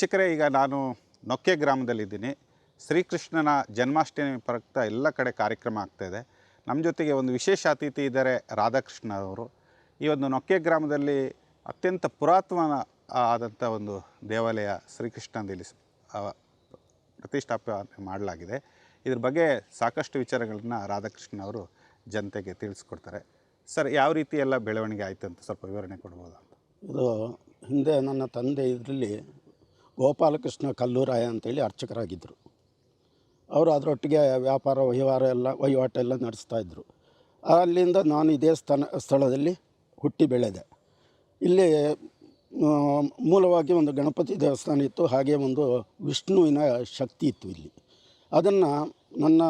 ವೀಕ್ಷಕರೇ, ಈಗ ನಾನು ನೊಕ್ಕೆ ಗ್ರಾಮದಲ್ಲಿದ್ದೀನಿ. ಶ್ರೀಕೃಷ್ಣನ ಜನ್ಮಾಷ್ಟಮಿ ಪ್ರಯುಕ್ತ ಎಲ್ಲ ಕಡೆ ಕಾರ್ಯಕ್ರಮ ಆಗ್ತಾಯಿದೆ ನಮ್ಮ ಜೊತೆಗೆ ಒಂದು ವಿಶೇಷ ಅತಿಥಿ ಇದ್ದಾರೆ, ರಾಧಾಕೃಷ್ಣ ಅವರು. ಈ ಒಂದು ನೊಕ್ಕೆ ಗ್ರಾಮದಲ್ಲಿ ಅತ್ಯಂತ ಪುರಾತನ ಆದಂಥ ಒಂದು ದೇವಾಲಯ ಶ್ರೀಕೃಷ್ಣದಲ್ಲಿ ಪ್ರತಿಷ್ಠಾಪನೆ ಮಾಡಲಾಗಿದೆ. ಇದ್ರ ಬಗ್ಗೆ ಸಾಕಷ್ಟು ವಿಚಾರಗಳನ್ನು ರಾಧಾಕೃಷ್ಣ ಅವರು ಜನತೆಗೆ ತಿಳಿಸ್ಕೊಡ್ತಾರೆ. ಸರ್, ಯಾವ ರೀತಿ ಎಲ್ಲ ಬೆಳವಣಿಗೆ ಆಯಿತು ಅಂತ ಸ್ವಲ್ಪ ವಿವರಣೆ ಕೊಡ್ಬೋದು ಅಂತ? ಇದು ಹಿಂದೆ ನನ್ನ ತಂದೆ ಇದರಲ್ಲಿ ಗೋಪಾಲಕೃಷ್ಣ ಕಲ್ಲೂರಾಯ ಅಂತೇಳಿ ಅರ್ಚಕರಾಗಿದ್ದರು. ಅವರು ಅದರೊಟ್ಟಿಗೆ ವ್ಯಾಪಾರ, ವಹಿವಾರ ಎಲ್ಲ ವಹಿವಾಟೆಲ್ಲ ನಡೆಸ್ತಾ ಇದ್ದರು. ಅಲ್ಲಿಂದ ನಾನು ಇದೇ ಸ್ಥಾನ ಸ್ಥಳದಲ್ಲಿ ಹುಟ್ಟಿ ಬೆಳೆದೆ. ಇಲ್ಲಿ ಮೂಲವಾಗಿ ಒಂದು ಗಣಪತಿ ದೇವಸ್ಥಾನ ಇತ್ತು, ಹಾಗೆ ಒಂದು ವಿಷ್ಣುವಿನ ಶಕ್ತಿ ಇತ್ತು ಇಲ್ಲಿ. ಅದನ್ನು ನನ್ನ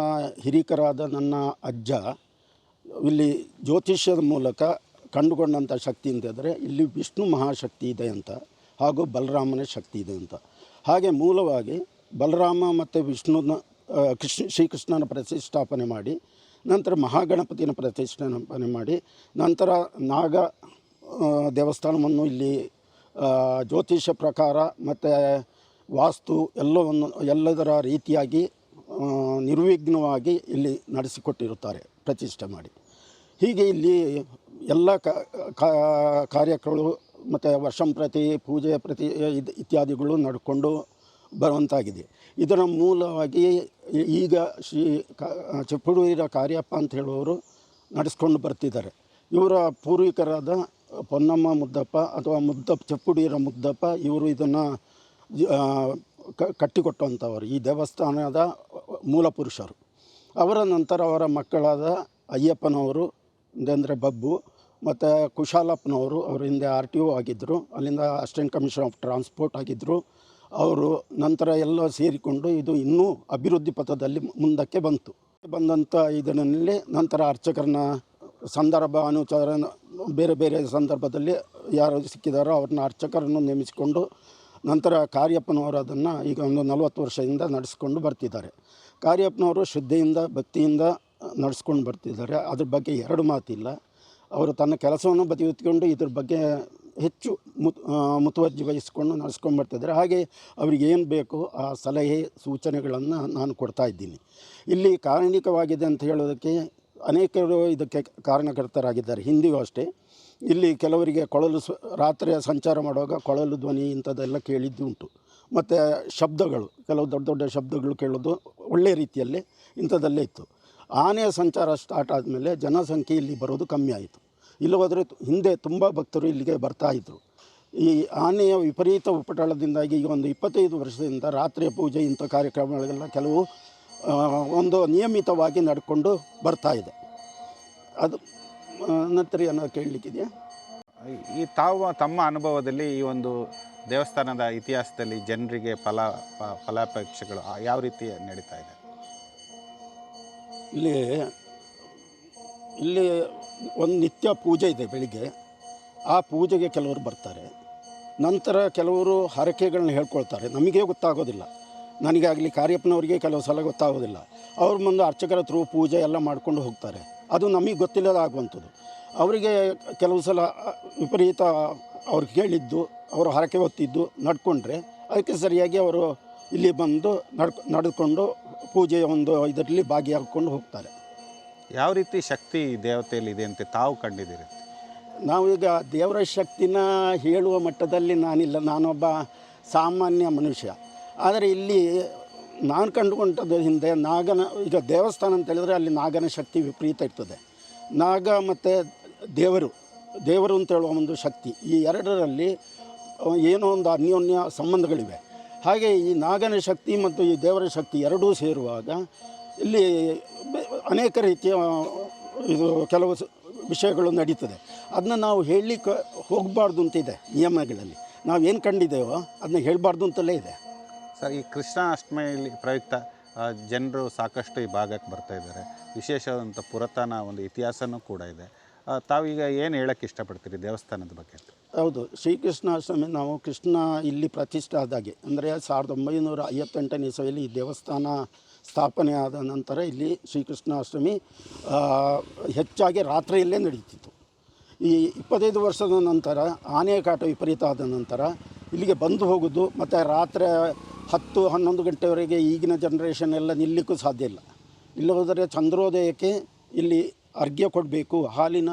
ಹಿರಿಕರಾದ ನನ್ನ ಅಜ್ಜ ಇಲ್ಲಿ ಜ್ಯೋತಿಷ್ಯದ ಮೂಲಕ ಕಂಡುಕೊಂಡಂಥ ಶಕ್ತಿ ಅಂತಂದರೆ ಇಲ್ಲಿ ವಿಷ್ಣು ಮಹಾಶಕ್ತಿ ಇದೆ ಅಂತ. ಹಾಗೂ ಬಲರಾಮನ ಶಕ್ತಿ ಇದೆ ಅಂತ. ಹಾಗೆ ಮೂಲವಾಗಿ ಬಲರಾಮ ಮತ್ತು ವಿಷ್ಣುನ ಕೃಷ್ಣ, ಶ್ರೀಕೃಷ್ಣನ ಪ್ರತಿಷ್ಠಾಪನೆ ಮಾಡಿ, ನಂತರ ಮಹಾಗಣಪತಿನ ಪ್ರತಿಷ್ಠಾಪನೆ ಮಾಡಿ, ನಂತರ ನಾಗ ದೇವಸ್ಥಾನವನ್ನು ಇಲ್ಲಿ ಜ್ಯೋತಿಷ ಪ್ರಕಾರ ಮತ್ತು ವಾಸ್ತು ಎಲ್ಲವನ್ನು, ಎಲ್ಲದರ ರೀತಿಯಾಗಿ ನಿರ್ವಿಘ್ನವಾಗಿ ಇಲ್ಲಿ ನಡೆಸಿಕೊಟ್ಟಿರುತ್ತಾರೆ, ಪ್ರತಿಷ್ಠೆ ಮಾಡಿ. ಹೀಗೆ ಇಲ್ಲಿ ಎಲ್ಲ ಕ- ಕಾ- ವರ್ಷಂ ಪ್ರತಿ ಪೂಜೆ ಪ್ರತಿ ಇದು, ಇತ್ಯಾದಿಗಳು ನಡ್ಕೊಂಡು ಬರುವಂತಾಗಿದೆ. ಇದರ ಮೂಲವಾಗಿ ಈಗ ಶ್ರೀ ಚಿಪ್ಪುಡೂರಿನ ಕಾರ್ಯಪ್ಪ ಅಂತ ಹೇಳುವವರು ನಡೆಸ್ಕೊಂಡು ಬರ್ತಿದ್ದಾರೆ. ಇವರ ಪೂರ್ವಿಕರಾದ ಪೊನ್ನಮ್ಮ ಮುದ್ದಪ್ಪ ಅಥವಾ ಮುದ್ದಪ್ಪ ಚಪ್ಪುಡೀರ ಮುದ್ದಪ್ಪ, ಇವರು ಇದನ್ನು ಕಟ್ಟಿಕೊಟ್ಟಂಥವರು. ಈ ದೇವಸ್ಥಾನದ ಮೂಲ ಪುರುಷರು ಅವರ ನಂತರ ಅವರ ಮಕ್ಕಳಾದ ಅಯ್ಯಪ್ಪನವರು, ಅಂದರೆ ಬಬ್ಬು ಮತ್ತು ಕುಶಾಲಪ್ಪನವರು ಅವರ ಹಿಂದೆ ಆರ್ ಟಿ ಒ ಆಗಿದ್ದರು ಅಲ್ಲಿಂದ ಅಸಿಸ್ಟೆಂಟ್ ಕಮಿಷನರ್ ಆಫ್ ಟ್ರಾನ್ಸ್ಪೋರ್ಟ್ ಆಗಿದ್ದರು ಅವರು ನಂತರ ಎಲ್ಲ ಸೇರಿಕೊಂಡು ಇದು ಇನ್ನೂ ಅಭಿವೃದ್ಧಿ ಪಥದಲ್ಲಿ ಮುಂದಕ್ಕೆ ಬಂತು. ಬಂದಂಥ ಇದರಲ್ಲಿ ನಂತರ ಅರ್ಚಕರನ್ನ ಸಂದರ್ಭ ಅನುಚಾರ ಬೇರೆ ಬೇರೆ ಸಂದರ್ಭದಲ್ಲಿ ಯಾರು ಸಿಕ್ಕಿದಾರೋ ಅವ್ರನ್ನ ಅರ್ಚಕರನ್ನು ನೇಮಿಸಿಕೊಂಡು ನಂತರ ಕಾರ್ಯಪ್ಪನವರು ಅದನ್ನು ಈಗ ಒಂದು ನಲವತ್ತು ವರ್ಷದಿಂದ ನಡೆಸ್ಕೊಂಡು ಬರ್ತಿದ್ದಾರೆ. ಕಾರ್ಯಪ್ಪನವರು ಶ್ರದ್ಧೆಯಿಂದ, ಭಕ್ತಿಯಿಂದ ನಡೆಸ್ಕೊಂಡು ಬರ್ತಿದ್ದಾರೆ. ಅದ್ರ ಬಗ್ಗೆ ಎರಡು ಮಾತಿಲ್ಲ. ಅವರು ತನ್ನ ಕೆಲಸವನ್ನು ಬದಿಯುತ್ತಿಕೊಂಡು ಇದ್ರ ಬಗ್ಗೆ ಹೆಚ್ಚು ಮುತುವರ್ಜಿ ವಹಿಸ್ಕೊಂಡು ನಡೆಸ್ಕೊಂಡು ಬರ್ತಿದ್ದಾರೆ. ಹಾಗೆ ಅವ್ರಿಗೆ ಏನು ಬೇಕು ಆ ಸಲಹೆ, ಸೂಚನೆಗಳನ್ನು ನಾನು ಕೊಡ್ತಾ ಇದ್ದೀನಿ. ಇಲ್ಲಿ ಕಾರಣಿಕವಾಗಿದೆ ಅಂತ ಹೇಳೋದಕ್ಕೆ ಅನೇಕರು ಇದಕ್ಕೆ ಕಾರಣಕರ್ತರಾಗಿದ್ದಾರೆ. ಹಿಂದಿಗೂ ಅಷ್ಟೇ. ಇಲ್ಲಿ ಕೆಲವರಿಗೆ ಕೊಳಲು ಸ, ರಾತ್ರಿಯ ಸಂಚಾರ ಮಾಡುವಾಗ ಕೊಳಲು ಧ್ವನಿ ಇಂಥದ್ದೆಲ್ಲ ಕೇಳಿದ್ದು ಉಂಟು. ಮತ್ತು ಶಬ್ದಗಳು, ಕೆಲವು ದೊಡ್ಡ ದೊಡ್ಡ ಶಬ್ದಗಳು ಕೇಳೋದು ಒಳ್ಳೆಯ ರೀತಿಯಲ್ಲಿ ಇಂಥದ್ದಲ್ಲೇ ಇತ್ತು. ಆನೆಯ ಸಂಚಾರ ಸ್ಟಾರ್ಟ್ ಆದಮೇಲೆ ಜನಸಂಖ್ಯೆ ಇಲ್ಲಿ ಬರೋದು ಕಮ್ಮಿ ಆಯಿತು. ಇಲ್ಲಿ ಹೋದರೆ ಹಿಂದೆ ತುಂಬ ಭಕ್ತರು ಇಲ್ಲಿಗೆ ಬರ್ತಾ ಇದ್ದರು ಈ ಆನೆಯ ವಿಪರೀತ ಉಪಟಳದಿಂದಾಗಿ ಈಗ ಒಂದು ಇಪ್ಪತ್ತೈದು ವರ್ಷದಿಂದ ರಾತ್ರಿಯ ಪೂಜೆ ಇಂಥ ಕಾರ್ಯಕ್ರಮಗಳೆಲ್ಲ ಕೆಲವು ಒಂದು ನಿಯಮಿತವಾಗಿ ನಡ್ಕೊಂಡು ಬರ್ತಾ ಇದೆ. ಅದು ನಂತರ ಏನಾದ್ರು ಕೇಳಲಿಕ್ಕಿದೆಯಾ? ಈ- ತಾವು ತಮ್ಮ ಅನುಭವದಲ್ಲಿ ಈ ಒಂದು ದೇವಸ್ಥಾನದ ಇತಿಹಾಸದಲ್ಲಿ ಜನರಿಗೆ ಫಲ ಫಲಾಪೇಕ್ಷೆಗಳು ಯಾವ ರೀತಿ ನಡೀತಾ ಇದೆ? ಇಲ್ಲಿ ಇಲ್ಲಿ ಒಂದು ನಿತ್ಯ ಪೂಜೆ ಇದೆ ಬೆಳಿಗ್ಗೆ. ಆ ಪೂಜೆಗೆ ಕೆಲವರು ಬರ್ತಾರೆ. ನಂತರ ಕೆಲವರು ಹರಕೆಗಳನ್ನ ಹೇಳ್ಕೊಳ್ತಾರೆ. ನಮಗೆ ಗೊತ್ತಾಗೋದಿಲ್ಲ. ನನಗಾಗಲಿ ಕಾರ್ಯಪ್ಪನವರಿಗೆ ಕೆಲವು ಸಲ ಗೊತ್ತಾಗೋದಿಲ್ಲ. ಅವ್ರ ಮುಂದೆ ಅರ್ಚಕರ ಥ್ರೂ ಪೂಜೆ ಎಲ್ಲ ಮಾಡ್ಕೊಂಡು ಹೋಗ್ತಾರೆ. ಅದು ನಮಗೆ ಗೊತ್ತಿಲ್ಲದ ಆಗುವಂಥದ್ದು. ಅವರಿಗೆ ಕೆಲವು ಸಲ, ವಿಪರೀತ ಅವ್ರು ಕೇಳಿದ್ದು, ಅವರು ಹರಕೆ ಹೊತ್ತಿದ್ದು ನಡ್ಕೊಂಡ್ರೆ, ಅದಕ್ಕೆ ಸರಿಯಾಗಿ ಅವರು ಇಲ್ಲಿ ಬಂದು ನಡ್ಕೊ ನಡೆದುಕೊಂಡು ಪೂಜೆಯ ಒಂದು ಇದರಲ್ಲಿ ಭಾಗಿಯಾಗಿಕೊಂಡು ಹೋಗ್ತಾರೆ. ಯಾವ ರೀತಿ ಶಕ್ತಿ ದೇವತೆಯಲ್ಲಿ ಇದೆ ಅಂತ ತಾವು ಕಂಡಿದ್ದೀರಿ? ನಾವು ಈಗ ದೇವರ ಶಕ್ತಿನ ಹೇಳುವ ಮಟ್ಟದಲ್ಲಿ ನಾನಿಲ್ಲ. ನಾನೊಬ್ಬ ಸಾಮಾನ್ಯ ಮನುಷ್ಯ. ಆದರೆ ಇಲ್ಲಿ ನಾನು ಕಂಡುಕೊಂಡದ್ದು ಹಿಂದೆ ನಾಗನ ಈಗ ದೇವಸ್ಥಾನ ಅಂತ ಹೇಳಿದ್ರೆ ಅಲ್ಲಿ ನಾಗನ ಶಕ್ತಿ ವಿಪರೀತ ಇರ್ತದೆ. ನಾಗ ಮತ್ತು ದೇವರು ದೇವರು ಅಂತ ಹೇಳುವ ಒಂದು ಶಕ್ತಿ. ಈ ಎರಡರಲ್ಲಿ ಏನೋ ಒಂದು ಅನ್ಯೋನ್ಯ ಸಂಬಂಧಗಳಿವೆ. ಹಾಗೆ ಈ ನಾಗನ ಶಕ್ತಿ ಮತ್ತು ಈ ದೇವರ ಶಕ್ತಿ ಎರಡೂ ಸೇರುವಾಗ ಇಲ್ಲಿ ಅನೇಕ ರೀತಿಯ ಇದು ಕೆಲವು ವಿಷಯಗಳು ನಡೀತದೆ. ಅದನ್ನ ನಾವು ಹೇಳಲಿಕ್ಕೆ ಹೋಗಬಾರ್ದು ಅಂತಿದೆ ನಿಯಮಗಳಲ್ಲಿ. ನಾವು ಏನು ಕಂಡಿದ್ದೇವೋ ಅದನ್ನ ಹೇಳಬಾರ್ದು ಅಂತಲೇ ಇದೆ. ಸರ್, ಈ ಕೃಷ್ಣಾಷ್ಟಮಿಯಲ್ಲಿ ಪ್ರಯುಕ್ತ ಜನರು ಸಾಕಷ್ಟು ಈ ಭಾಗಕ್ಕೆ ಬರ್ತಾ ಇದ್ದಾರೆ. ವಿಶೇಷವಾದಂಥ ಪುರಾತನ ಒಂದು ಇತಿಹಾಸನೂ ಕೂಡ ಇದೆ. ತಾವೀಗ ಏನು ಹೇಳಕ್ಕೆ ಇಷ್ಟಪಡ್ತೀರಿ ದೇವಸ್ಥಾನದ ಬಗ್ಗೆ? ಹೌದು ಶ್ರೀಕೃಷ್ಣಾಷ್ಟಮಿ ನಾವು ಕೃಷ್ಣ ಇಲ್ಲಿ ಪ್ರತಿಷ್ಠೆ ಆದಾಗೆ, ಅಂದರೆ ಸಾವಿರದ ಒಂಬೈನೂರ ಐವತ್ತೆಂಟನೇ ಇಸವಿಯಲ್ಲಿ ಈ ದೇವಸ್ಥಾನ ಸ್ಥಾಪನೆ ಆದ ನಂತರ ಇಲ್ಲಿ ಶ್ರೀಕೃಷ್ಣಾಷ್ಟಮಿ ಹೆಚ್ಚಾಗಿ ರಾತ್ರಿಯಲ್ಲೇ ನಡೆಯುತ್ತಿತ್ತು ಈ ಇಪ್ಪತ್ತೈದು ವರ್ಷದ ನಂತರ, ಆನೆಯ ಕಾಟ ವಿಪರೀತ ಆದ ನಂತರ ಇಲ್ಲಿಗೆ ಬಂದು ಹೋಗೋದು, ಮತ್ತು ರಾತ್ರಿ ಹತ್ತು ಹನ್ನೊಂದು ಗಂಟೆವರೆಗೆ ಈಗಿನ ಜನ್ರೇಷನ್ ಎಲ್ಲ ನಿಲ್ಲಕ್ಕೂ ಸಾಧ್ಯ ಇಲ್ಲ. ಇಲ್ಲಿ ಹೋದರೆ ಚಂದ್ರೋದಯಕ್ಕೆ ಇಲ್ಲಿ ಅರ್ಘ್ಯ ಕೊಡಬೇಕು, ಹಾಲಿನ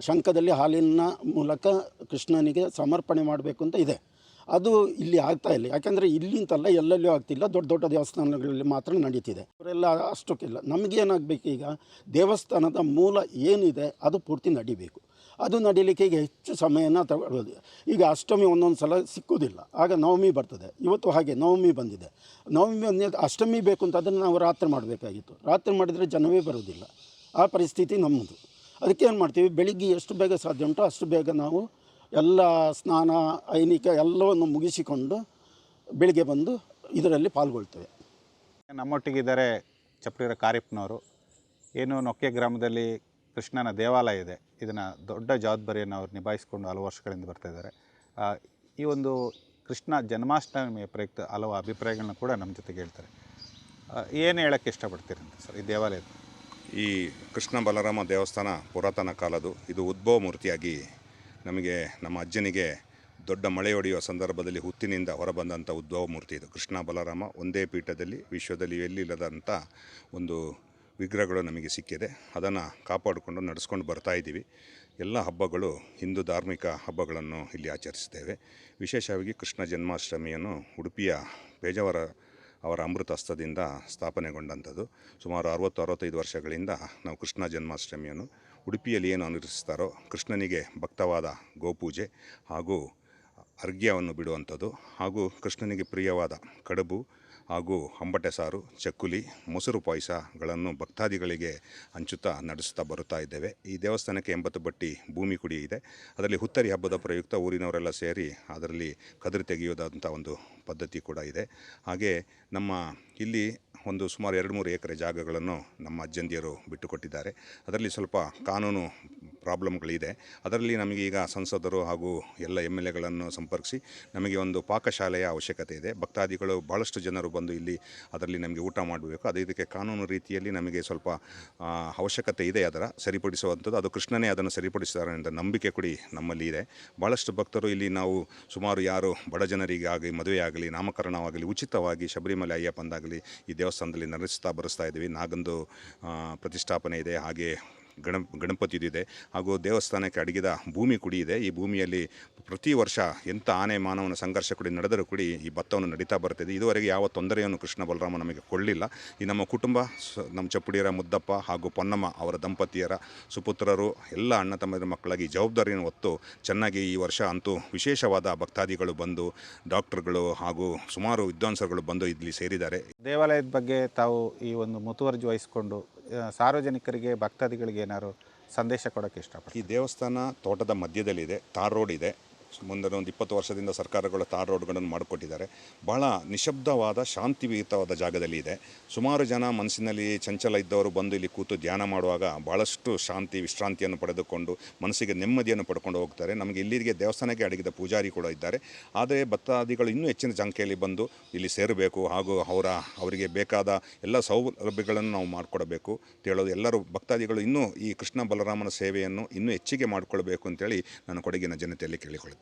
ಶಂಖದಲ್ಲಿ ಹಾಲಿನ ಮೂಲಕ ಕೃಷ್ಣನಿಗೆ ಸಮರ್ಪಣೆ ಮಾಡಬೇಕು ಅಂತ ಇದೆ. ಅದು ಇಲ್ಲಿ ಆಗ್ತಾ ಇಲ್ಲ. ಯಾಕೆಂದರೆ ಇಲ್ಲಿಂತಲ್ಲ ಎಲ್ಲೆಲ್ಲೂ ಆಗ್ತಿಲ್ಲ. ದೊಡ್ಡ ದೊಡ್ಡ ದೇವಸ್ಥಾನಗಳಲ್ಲಿ ಮಾತ್ರ ನಡೀತಿದೆ. ಅವರೆಲ್ಲ ಅಷ್ಟಕ್ಕಿಲ್ಲ. ನಮಗೇನಾಗಬೇಕು ಈಗ? ದೇವಸ್ಥಾನದ ಮೂಲ ಏನಿದೆ, ಅದು ಪೂರ್ತಿ ನಡಿಬೇಕು. ಅದು ನಡೀಲಿಕ್ಕೆ ಈಗ ಹೆಚ್ಚು ಸಮಯನ ತಗೊಳ್ಳೋದು. ಈಗ ಅಷ್ಟಮಿ ಒಂದೊಂದು ಸಲ ಸಿಕ್ಕೋದಿಲ್ಲ. ಆಗ ನವಮಿ ಬರ್ತದೆ. ಇವತ್ತು ಹಾಗೆ ನವಮಿ ಬಂದಿದೆ. ನವಮಿ ಬಂದಿದ್ದು ಅಷ್ಟಮಿ ಬೇಕು ಅಂತ ಅದನ್ನು ನಾವು ರಾತ್ರಿ ಮಾಡಬೇಕಾಗಿತ್ತು. ರಾತ್ರಿ ಮಾಡಿದರೆ ಜನವೇ ಬರೋದಿಲ್ಲ ಆ ಪರಿಸ್ಥಿತಿ ನಮ್ಮದು. ಅದಕ್ಕೆ ಏನು ಮಾಡ್ತೀವಿ? ಬೆಳಿಗ್ಗೆ ಎಷ್ಟು ಬೇಗ ಸಾಧ್ಯ ಉಂಟೋ ಅಷ್ಟು ಬೇಗ ನಾವು ಎಲ್ಲ ಸ್ನಾನ ಐನಿಕ ಎಲ್ಲವನ್ನು ಮುಗಿಸಿಕೊಂಡು ಬೆಳಿಗ್ಗೆ ಬಂದು ಇದರಲ್ಲಿ ಪಾಲ್ಗೊಳ್ತೇವೆ. ನಮ್ಮೊಟ್ಟಿಗಿದ್ದಾರೆ ಚಪ್ರಿರ ಕಾರಿಪ್ನವರು. ಏನು ನೊಕ್ಕೆ ಗ್ರಾಮದಲ್ಲಿ ಕೃಷ್ಣನ ದೇವಾಲಯ ಇದೆ. ಇದನ್ನು ದೊಡ್ಡ ಜವಾಬ್ದಾರಿಯನ್ನು ಅವರು ನಿಭಾಯಿಸಿಕೊಂಡು ಹಲವು ವರ್ಷಗಳಿಂದ ಬರ್ತಾ ಇದ್ದಾರೆ. ಆ, ಈ ಒಂದು ಕೃಷ್ಣ ಜನ್ಮಾಷ್ಟಮಿಯ ಪ್ರಯುಕ್ತ ಹಲವು ಅಭಿಪ್ರಾಯಗಳನ್ನ ಕೂಡ ನಮ್ಮ ಜೊತೆಗೆ ಹೇಳ್ತಾರೆ. ಏನು ಹೇಳೋಕ್ಕೆ ಇಷ್ಟಪಡ್ತೀರಂತೆ ಸರ್ ಈ ದೇವಾಲಯದ? ಈ ಕೃಷ್ಣ ಬಲರಾಮ ದೇವಸ್ಥಾನ ಪುರಾತನ ಕಾಲದು ಇದು ಉದ್ಭವ ಮೂರ್ತಿಯಾಗಿ ನಮಗೆ ನಮ್ಮ ಅಜ್ಜನಿಗೆ ದೊಡ್ಡ ಮಳೆ ಹೊಡೆಯುವ ಸಂದರ್ಭದಲ್ಲಿ ಹುತ್ತಿನಿಂದ ಹೊರಬಂದಂಥ ಉದ್ಭವ ಮೂರ್ತಿ ಇದು. ಕೃಷ್ಣ ಬಲರಾಮ ಒಂದೇ ಪೀಠದಲ್ಲಿ, ವಿಶ್ವದಲ್ಲಿ ಎಲ್ಲಿಲ್ಲದಂಥ ಒಂದು ವಿಗ್ರಹಗಳು ನಮಗೆ ಸಿಕ್ಕಿದೆ. ಅದನ್ನು ಕಾಪಾಡಿಕೊಂಡು ನಡೆಸ್ಕೊಂಡು ಬರ್ತಾ ಇದ್ದೀವಿ. ಎಲ್ಲ ಹಬ್ಬಗಳು ಹಿಂದೂ ಧಾರ್ಮಿಕ ಹಬ್ಬಗಳನ್ನು ಇಲ್ಲಿ ಆಚರಿಸ್ತೇವೆ ವಿಶೇಷವಾಗಿ ಕೃಷ್ಣ ಜನ್ಮಾಷ್ಟಮಿಯನ್ನು ಉಡುಪಿಯ ಪೇಜಾವರ ಅವರ ಅಮೃತ ಹಸ್ತದಿಂದ ಸ್ಥಾಪನೆಗೊಂಡಂಥದ್ದು. ಸುಮಾರು ಅರವತ್ತು, ಅರವತ್ತೈದು ವರ್ಷಗಳಿಂದ ನಾವು ಕೃಷ್ಣ ಜನ್ಮಾಷ್ಟಮಿಯನ್ನು ಉಡುಪಿಯಲ್ಲಿ ಏನು ಅನುಸರಿಸ್ತಾರೋ ಕೃಷ್ಣನಿಗೆ ಭಕ್ತವಾದ ಗೋಪೂಜೆ ಹಾಗೂ ಅರ್ಘ್ಯವನ್ನು ಬಿಡುವಂಥದ್ದು ಹಾಗೂ ಕೃಷ್ಣನಿಗೆ ಪ್ರಿಯವಾದ ಕಡುಬು ಹಾಗೂ ಅಂಬಟೆ ಸಾರು, ಚಕ್ಕುಲಿ, ಮೊಸರು ಪಾಯಸಗಳನ್ನು ಭಕ್ತಾದಿಗಳಿಗೆ ಹಂಚುತ್ತಾ ನಡೆಸುತ್ತಾ ಬರುತ್ತಾ ಇದ್ದೇವೆ. ಈ ದೇವಸ್ಥಾನಕ್ಕೆ ಎಂಬತ್ತು ಬಟ್ಟಿ ಭೂಮಿ ಕುಡಿ ಇದೆ. ಅದರಲ್ಲಿ ಹುತ್ತರಿ ಹಬ್ಬದ ಪ್ರಯುಕ್ತ ಊರಿನವರೆಲ್ಲ ಸೇರಿ ಅದರಲ್ಲಿ ಕದರಿ ತೆಗೆಯೋದಂಥ ಒಂದು ಪದ್ಧತಿ ಕೂಡ ಇದೆ. ಹಾಗೆ ನಮ್ಮ ಇಲ್ಲಿ ಒಂದು ಸುಮಾರು ಎರಡು ಮೂರು ಎಕರೆ ಜಾಗಗಳನ್ನು ನಮ್ಮ ಅಜ್ಜಂದಿಯರು ಬಿಟ್ಟುಕೊಟ್ಟಿದ್ದಾರೆ. ಅದರಲ್ಲಿ ಸ್ವಲ್ಪ ಕಾನೂನು ಪ್ರಾಬ್ಲಮ್ಗಳಿದೆ. ಅದರಲ್ಲಿ ನಮಗೆ ಈಗ ಸಂಸದರು ಹಾಗೂ ಎಲ್ಲ ಎಂ ಎಲ್ ಎಗಳನ್ನು ಸಂಪರ್ಕಿಸಿ ನಮಗೆ ಒಂದು ಪಾಕಶಾಲೆಯ ಅವಶ್ಯಕತೆ ಇದೆ. ಭಕ್ತಾದಿಗಳು ಭಾಳಷ್ಟು ಜನರು ಬಂದು ಇಲ್ಲಿ ಅದರಲ್ಲಿ ನಮಗೆ ಊಟ ಮಾಡಬೇಕು. ಅದೇ ಇದಕ್ಕೆ ಕಾನೂನು ರೀತಿಯಲ್ಲಿ ನಮಗೆ ಸ್ವಲ್ಪ ಅವಶ್ಯಕತೆ ಇದೆ ಅದರ ಸರಿಪಡಿಸುವಂಥದ್ದು. ಅದು ಕೃಷ್ಣನೇ ಅದನ್ನು ಸರಿಪಡಿಸಿದ್ದಾರೆ ಅಂತ ನಂಬಿಕೆ ಕೊಡಿ ನಮ್ಮಲ್ಲಿ ಇದೆ. ಭಾಳಷ್ಟು ಭಕ್ತರು ಇಲ್ಲಿ ನಾವು ಸುಮಾರು ಯಾರು ಬಡ ಜನರಿಗಾಗಿ ಮದುವೆಯಾಗಲಿ, ನಾಮಕರಣವಾಗಲಿ, ಉಚಿತವಾಗಿ ಶಬರಿಮಲೆ ಅಯ್ಯಪ್ಪಂದಾಗಲಿ ಈ ದೇವಸ್ಥಾನದಲ್ಲಿ ನಡೆಸ್ತಾ ಬರೆಸ್ತಾ ಇದ್ದೀವಿ. ನಾಗಂದು ಪ್ರತಿಷ್ಠಾಪನೆ ಇದೆ. ಹಾಗೆ ಗಣ ಗಣಪತಿದಿದೆ. ಹಾಗೂ ದೇವಸ್ಥಾನಕ್ಕೆ ಅಡಗಿದ ಭೂಮಿ ಕುಡಿ ಇದೆ. ಈ ಭೂಮಿಯಲ್ಲಿ ಪ್ರತಿ ವರ್ಷ ಎಂಥ ಆನೆ, ಮಾನವನ ಸಂಘರ್ಷ ಕುಡಿ ನಡೆದರೂ ಕೂಡಿ ಈ ಭತ್ತವನ್ನು ನಡೀತಾ ಬರ್ತಿದೆ ಇದುವರೆಗೆ ಯಾವ ತೊಂದರೆಯನ್ನು ಕೃಷ್ಣ ಬಲರಾಮ ನಮಗೆ ಕೊಳ್ಳಿಲ್ಲ ಈ ನಮ್ಮ ಕುಟುಂಬ ನಮ್ಮ ಚಪ್ಪುಡಿಯರ ಮುದ್ದಪ್ಪ ಹಾಗೂ ಪೊನ್ನಮ್ಮ ಅವರ ದಂಪತಿಯರ ಸುಪುತ್ರರು, ಎಲ್ಲ ಅಣ್ಣ ತಮ್ಮದ ಮಕ್ಕಳಾಗಿ ಜವಾಬ್ದಾರಿಯನ್ನು ಹೊತ್ತು ಚೆನ್ನಾಗಿ ಈ ವರ್ಷ ಅಂತೂ ವಿಶೇಷವಾದ ಭಕ್ತಾದಿಗಳು ಬಂದು, ಡಾಕ್ಟರ್ಗಳು ಹಾಗೂ ಸುಮಾರು ವಿದ್ವಾಂಸರುಗಳು ಬಂದು ಇಲ್ಲಿ ಸೇರಿದ್ದಾರೆ. ದೇವಾಲಯದ ಬಗ್ಗೆ ತಾವು ಈ ಒಂದು ಮುತುವರ್ಜಿ ವಹಿಸ್ಕೊಂಡು ಸಾರ್ವಜನಿಕರಿಗೆ ಭಕ್ತಾದಿಗಳಿಗೆ ಏನಾದ್ರು ಸಂದೇಶ ಕೊಡೋಕ್ಕೆ ಇಷ್ಟಪಡ್ತೀನಿ ಈ ದೇವಸ್ಥಾನ ತೋಟದ ಮಧ್ಯದಲ್ಲಿದೆ ತಾರ್ ರೋಡ್ ಇದೆ. ಮುಂದೆ ಒಂದು ಇಪ್ಪತ್ತು ವರ್ಷದಿಂದ ಸರ್ಕಾರಗಳು ತಾರ್ ರೋಡ್ಗಳನ್ನು ಮಾಡಿಕೊಟ್ಟಿದ್ದಾರೆ. ಬಹಳ ನಿಶಬ್ದವಾದ, ಶಾಂತಿಯುತವಾದ ಜಾಗದಲ್ಲಿ ಇದೆ. ಸುಮಾರು ಜನ ಮನಸ್ಸಿನಲ್ಲಿ ಚಂಚಲ ಇದ್ದವರು ಬಂದು ಇಲ್ಲಿ ಕೂತು ಧ್ಯಾನ ಮಾಡುವಾಗ ಭಾಳಷ್ಟು ಶಾಂತಿ, ವಿಶ್ರಾಂತಿಯನ್ನು ಪಡೆದುಕೊಂಡು ಮನಸ್ಸಿಗೆ ನೆಮ್ಮದಿಯನ್ನು ಪಡ್ಕೊಂಡು ಹೋಗ್ತಾರೆ. ನಮಗೆ ಇಲ್ಲಿಗೆ ದೇವಸ್ಥಾನಕ್ಕೆ ಅಡಗಿದ ಪೂಜಾರಿ ಕೂಡ ಇದ್ದಾರೆ. ಆದರೆ ಭಕ್ತಾದಿಗಳು ಇನ್ನೂ ಹೆಚ್ಚಿನ ಸಂಖ್ಯೆಯಲ್ಲಿ ಬಂದು ಇಲ್ಲಿ ಸೇರಬೇಕು ಹಾಗೂ ಅವರ, ಅವರಿಗೆ ಬೇಕಾದ ಎಲ್ಲ ಸೌಲಭ್ಯಗಳನ್ನು ನಾವು ಮಾಡಿಕೊಡಬೇಕು ಹೇಳೋದು ಎಲ್ಲರೂ ಭಕ್ತಾದಿಗಳು ಇನ್ನೂ ಈ ಕೃಷ್ಣ ಬಲರಾಮನ ಸೇವೆಯನ್ನು ಇನ್ನೂ ಹೆಚ್ಚಿಗೆ ಮಾಡಿಕೊಳ್ಬೇಕು ಅಂತೇಳಿ ನಾನು ಕೊಡಗಿನ ಜನತೆಯಲ್ಲಿ ಕೇಳಿಕೊಳ್ಳುತ್ತೇನೆ.